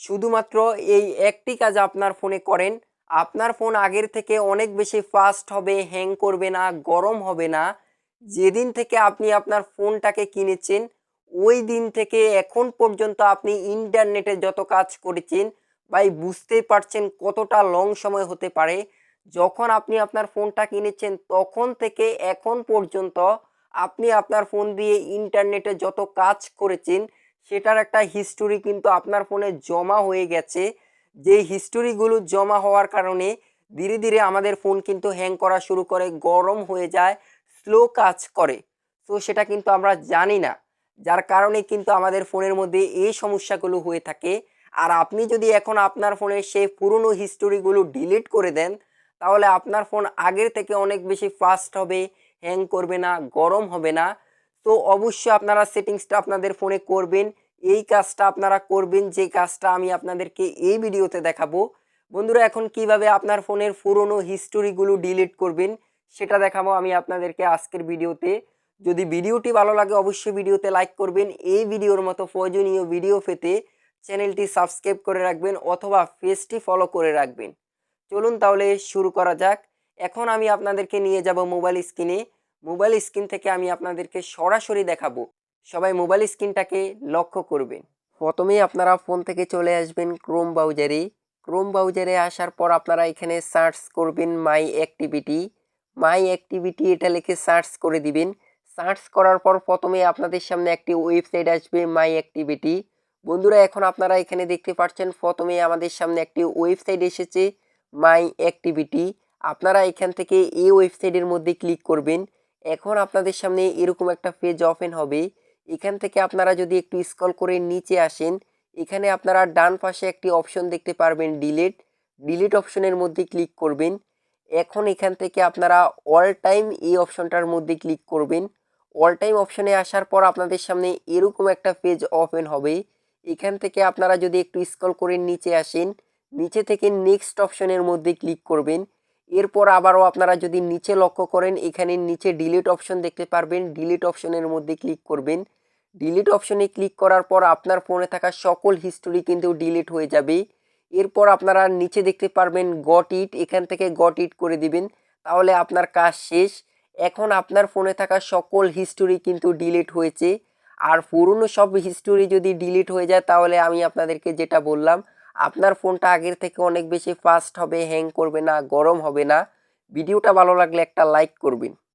শুধুমাত্র এই একটি কাজ আপনার ফোনে করেন। আপনার ফোন আগের থেকে অনেক বেশি ফাস্ট হবে হ্যাং করবে না, গরম হবে না। যেদিন থেকে আপনি আপনার ফোনটাকে কিনেছেন, ওই দিন থেকে এখন পর্যন্ত আপনি ইন্টারনেটে যত কাজ করেছেন, ভাই বুঝতেই পারছেন কতটা লং সময় হতে পারে। যখন আপনি আপনার ফোনটা কিনেছেন, তখন থেকে এখন পর্যন্ত আপনি আপনার ফোন দিয়ে ইন্টারনেটে যত কাজ করেছেন সেটার একটা হিস্টোরি কিন্তু আপনার ফোনে জমা হয়ে গেছে। যে হিস্টোরিগুলো জমা হওয়ার কারণে ধীরে ধীরে আমাদের ফোন কিন্তু হ্যাং করা শুরু করে, গরম হয়ে যায় স্লো কাজ করে। তো সেটা কিন্তু আমরা জানি না। যার কারণে কিন্তু আমাদের ফোনের মধ্যে এই সমস্যাগুলো হয়ে থাকে। আর আপনি যদি এখন আপনার ফোনের সেই পুরনো হিস্টোরিগুলো ডিলিট করে দেন, তাহলে আপনার ফোন আগের থেকে অনেক বেশি ফাস্ট হবে হ্যাং করবে না, গরম হবে না। তো অবশ্যই আপনারা সেটিংসটা আপনাদের ফোনে করবেন। এই কাজটা আপনারা করবেন, যে কাজটা আমি আপনাদেরকে এই ভিডিওতে দেখাবো। বন্ধুরা, এখন কীভাবে আপনার ফোনের পুরনো হিস্টোরিগুলো ডিলিট করবেন, সেটা দেখাবো আমি আপনাদেরকে আজকের ভিডিওতে যদি ভিডিওটি ভালো লাগে, অবশ্যই ভিডিওতে লাইক করবেন। এই ভিডিওর মতো প্রয়োজনীয় ভিডিও পেতে চ্যানেলটি সাবস্ক্রাইব করে রাখবেন, অথবা পেজটি ফলো করে রাখবেন। চলুন তাহলে শুরু করা যাক। এখন আমি আপনাদেরকে নিয়ে যাব মোবাইল স্ক্রিনে মোবাইল স্ক্রিন থেকে আমি আপনাদেরকে সরাসরি দেখাবো। সবাই মোবাইল স্ক্রিনটাকে লক্ষ্য করবেন। প্রথমেই আপনারা ফোন থেকে চলে আসবেন ক্রোম ব্রাউজারে ক্রোম ব্রাউজারে আসার পর আপনারা এখানে সার্চ করবেন মাই অ্যাক্টিভিটি মাই অ্যাক্টিভিটি এটা লিখে সার্চ করে দিবেন। সার্চ করার পর প্রথমে আপনাদের সামনে একটি ওয়েবসাইট আসবে মাই অ্যাক্টিভিটি বন্ধুরা, এখন আপনারা এখানে দেখতে পাচ্ছেন প্রথমে আমাদের সামনে একটি ওয়েবসাইট এসেছে মাই অ্যাক্টিভিটি আপনারা এখান থেকে এই ওয়েবসাইটের মধ্যে ক্লিক করবেন। এখন আপনাদের সামনে এরকম একটা পেজ ওপেন হবে। এখান থেকে আপনারা যদি একটু স্ক্রল করে নিচে আসেন, এখানে আপনারা ডান পাশে একটি অপশন দেখতে পারবেন ডিলিট ডিলিট অপশনের মধ্যে ক্লিক করবেন। এখন এখান থেকে আপনারা অল টাইম এই অপশনটার মধ্যে ক্লিক করবেন। অল টাইম অপশনে আসার পর আপনাদের সামনে এরকম একটা পেজ ওপেন হবে। এখান থেকে আপনারা যদি একটু স্ক্রল করে নিচে আসেন, নিচে থেকে নেক্সট অপশনের মধ্যে ক্লিক করবেন। এরপর আবারও আপনারা যদি নিচে লক্ষ্য করেন, এখানে নিচে ডিলিট অপশন দেখতে পারবেন। ডিলিট অপশনের মধ্যে ক্লিক করবেন। ডিলিট অপশনে ক্লিক করার পর আপনার ফোনে থাকা সকল হিস্টোরি কিন্তু ডিলিট হয়ে যাবে। এরপর আপনারা নিচে দেখতে পারবেন গট ইট এখান থেকে গট ইট করে দিবেন। তাহলে আপনার কাজ শেষ। এখন আপনার ফোনে থাকা সকল হিস্টোরি কিন্তু ডিলিট হয়েছে। আর পুরনো সব হিস্টোরি যদি ডিলিট হয়ে যায়, তাহলে আমি আপনাদেরকে যেটা বললাম আপনার ফোনটা আগের থেকে অনেক বেশি ফাস্ট হবে হ্যাং করবে না, গরম হবে না। ভিডিওটা ভালো লাগলে একটা লাইক করবেন।